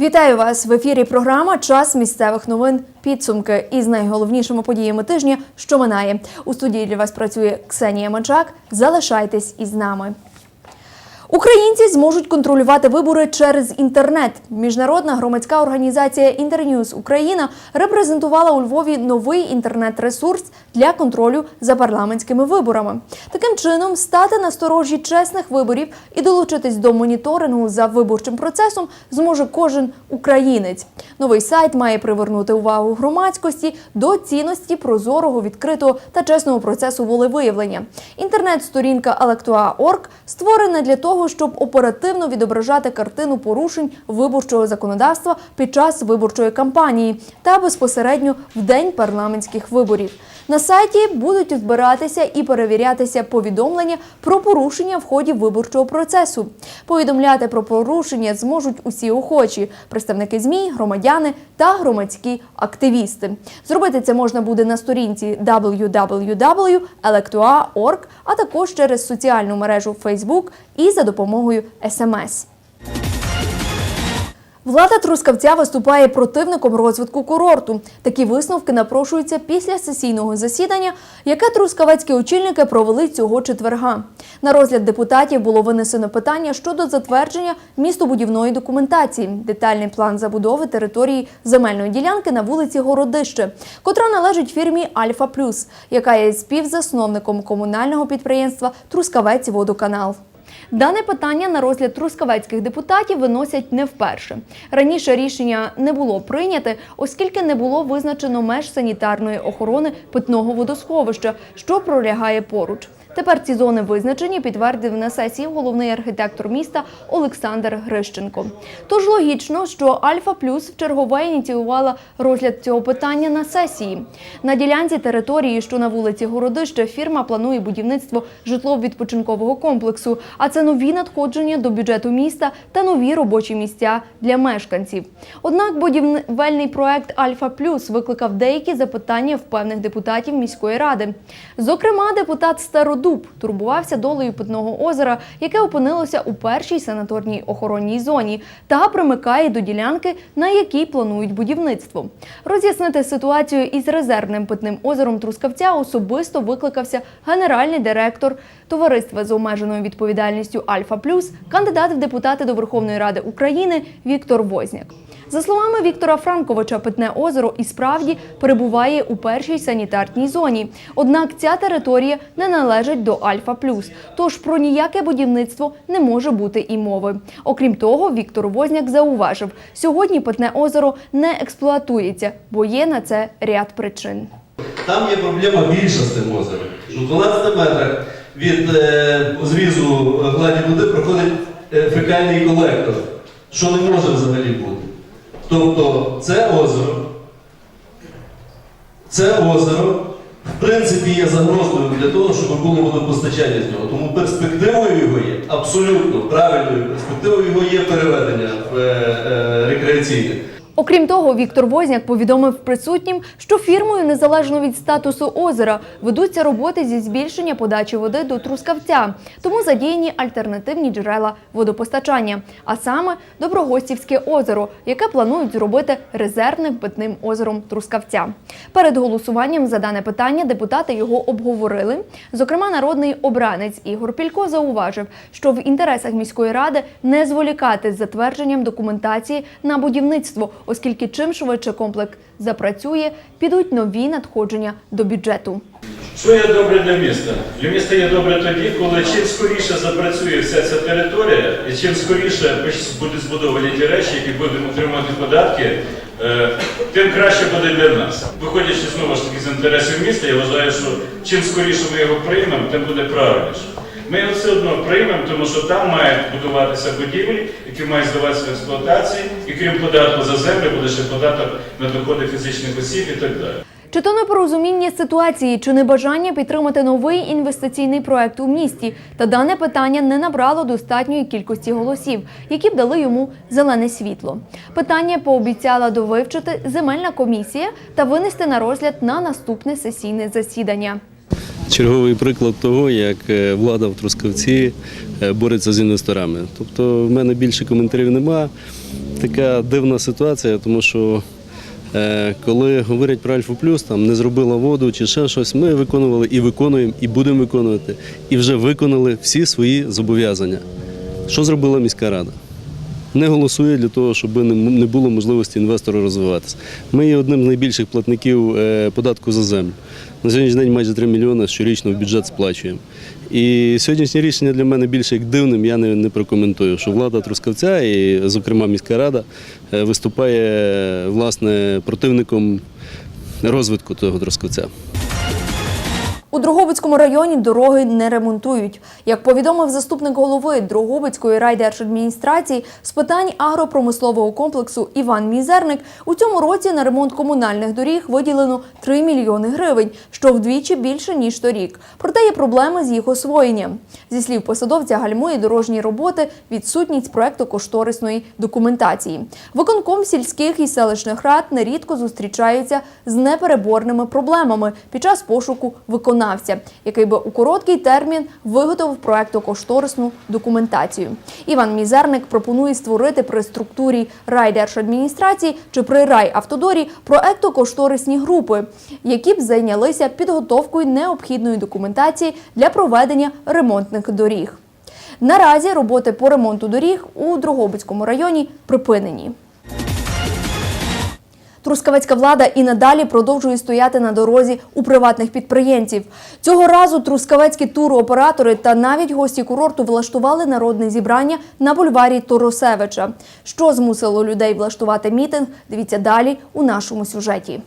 Вітаю вас в ефірі. Програма Час місцевих новин. Підсумки із найголовнішими подіями тижня, що минає. У студії для вас працює Ксенія Мачак. Залишайтесь із нами. Українці зможуть контролювати вибори через інтернет. Міжнародна громадська організація Інтерньюз Україна репрезентувала у Львові новий інтернет-ресурс для контролю за парламентськими виборами. Таким чином, стати на сторожі чесних виборів і долучитись до моніторингу за виборчим процесом зможе кожен українець. Новий сайт має привернути увагу громадськості до цінності прозорого, відкритого та чесного процесу волевиявлення. Інтернет-сторінка Electua.org створена для того, щоб оперативно відображати картину порушень виборчого законодавства під час виборчої кампанії та безпосередньо в день парламентських виборів. На сайті будуть збиратися і перевірятися повідомлення про порушення в ході виборчого процесу. Повідомляти про порушення зможуть усі охочі представники ЗМІ, громадяни та громадські активісти. Зробити це можна буде на сторінці www.electua.org, а також через соціальну мережу Facebook і за допомогою SMS. Влада Трускавця виступає противником розвитку курорту. Такі висновки напрошуються після сесійного засідання, яке трускавецькі очільники провели цього четверга. На розгляд депутатів було винесено питання щодо затвердження містобудівної документації, детальний план забудови території земельної ділянки на вулиці Городище, котра належить фірмі Альфа Плюс, яка є співзасновником комунального підприємства Трускавець Водоканал. Дане питання на розгляд трускавецьких депутатів виносять не вперше. Раніше рішення не було прийняте, оскільки не було визначено меж санітарної охорони питного водосховища, що пролягає поруч. Тепер ці зони визначені, підтвердив на сесії головний архітектор міста Олександр Грищенко. Тож логічно, що Альфа Плюс вчергове ініціювала розгляд цього питання на сесії. На ділянці території, що на вулиці Городище, фірма планує будівництво житлово-відпочинкового комплексу, а це нові надходження до бюджету міста та нові робочі місця для мешканців. Однак будівельний проект Альфа Плюс викликав деякі запитання в певних депутатів міської ради. Зокрема, депутат Стародуб турбувався долею питного озера, яке опинилося у першій санаторній охоронній зоні, та примикає до ділянки, на якій планують будівництво. Роз'яснити ситуацію із резервним питним озером Трускавця особисто викликався генеральний директор товариства з обмеженою відповідальністю Альфа Плюс, кандидат в депутати до Верховної Ради України Віктор Возняк. За словами Віктора Франковича, питне озеро і справді перебуває у першій санітарній зоні. Однак ця територія не належить до Альфа Плюс, тож про ніяке будівництво не може бути і мови. Окрім того, Віктор Возняк зауважив, сьогодні питне озеро не експлуатується, бо є на це ряд причин. Там є проблема більша з тим озером. У 12 метрах від е, зрізу гладі води проходить е, фекальний колектор, що не може взагалі бути. Тобто це озеро, це озеро, в принципі, є загрозою для того, щоб було водопостачання з нього. Тому перспективою його є, абсолютно правильною перспективою його є переведення в е, е, рекреаційне. Окрім того, Віктор Возняк повідомив присутнім, що фірмою, незалежно від статусу озера, ведуться роботи зі збільшення подачі води до Трускавця, тому задіяні альтернативні джерела водопостачання, а саме Доброгостівське озеро, яке планують зробити резервним питним озером Трускавця. Перед голосуванням за дане питання депутати його обговорили. Зокрема, народний обранець Ігор Пілько зауважив, що в інтересах міської ради не зволікати з затвердженням документації на будівництво, оскільки чим швидше комплекс запрацює, підуть нові надходження до бюджету. Що є добре для міста? Для міста є добре тоді, коли чим скоріше запрацює вся ця територія, і чим скоріше будуть збудовані ті речі, які будемо отримувати податки, е, тим краще буде для нас. Виходячи знову ж таки з інтересів міста, я вважаю, що чим скоріше ми його приймемо, тим буде правильніше. Ми його все одно приймемо, тому що там мають будуватися будівлі, які мають здаватися в експлуатації, і крім податку за землю, буде ще податок на доходи фізичних осіб і так далі. Чи то непорозуміння ситуації, чи небажання підтримати новий інвестиційний проект у місті, та дане питання не набрало достатньої кількості голосів, які б дали йому зелене світло. Питання пообіцяла довивчити земельна комісія та винести на розгляд на наступне сесійне засідання. Черговий приклад того, як е, влада в Трускавці е, бореться з інвесторами. Тобто в мене більше коментарів нема. Така дивна ситуація, тому що е, коли говорять про Альфа Плюс, там не зробила воду чи ще щось, ми виконували і виконуємо, і будемо виконувати, і вже виконали всі свої зобов'язання. Що зробила міська рада? Не голосує для того, щоб не було можливості інвестору розвиватися. Ми є одним з найбільших платників е, податку за землю. На сьогоднішній день майже 3 мільйони щорічно в бюджет сплачуємо. І сьогоднішнє рішення для мене більше як дивним, я не, прокоментую, що влада Трускавця і, зокрема, міська рада е, виступає власне противником розвитку того Трускавця. У Дрогобицькому районі дороги не ремонтують. Як повідомив заступник голови Дрогобицької райдержадміністрації з питань агропромислового комплексу Іван Мізерник, у цьому році на ремонт комунальних доріг виділено 3 мільйони гривень, що вдвічі більше ніж торік. Проте є проблеми з їх освоєнням. Зі слів посадовця гальмує дорожні роботи відсутність проекту кошторисної документації. Виконком сільських і селищних рад нерідко зустрічаються з непереборними проблемами під час пошуку виконавця, який би у короткий термін виготовив проекту-кошторисну документацію. Іван Мізерник пропонує створити при структурі райдержадміністрації чи при райавтодорі проекту-кошторисні групи, які б зайнялися підготовкою необхідної документації для проведення ремонтних доріг. Наразі роботи по ремонту доріг у Дрогобицькому районі припинені. Трускавецька влада і надалі продовжує стояти на дорозі у приватних підприємців. Цього разу трускавецькі туроператори та навіть гості курорту влаштували народне зібрання на бульварі Торосевича. Що змусило людей влаштувати мітинг? Дивіться далі у нашому сюжеті.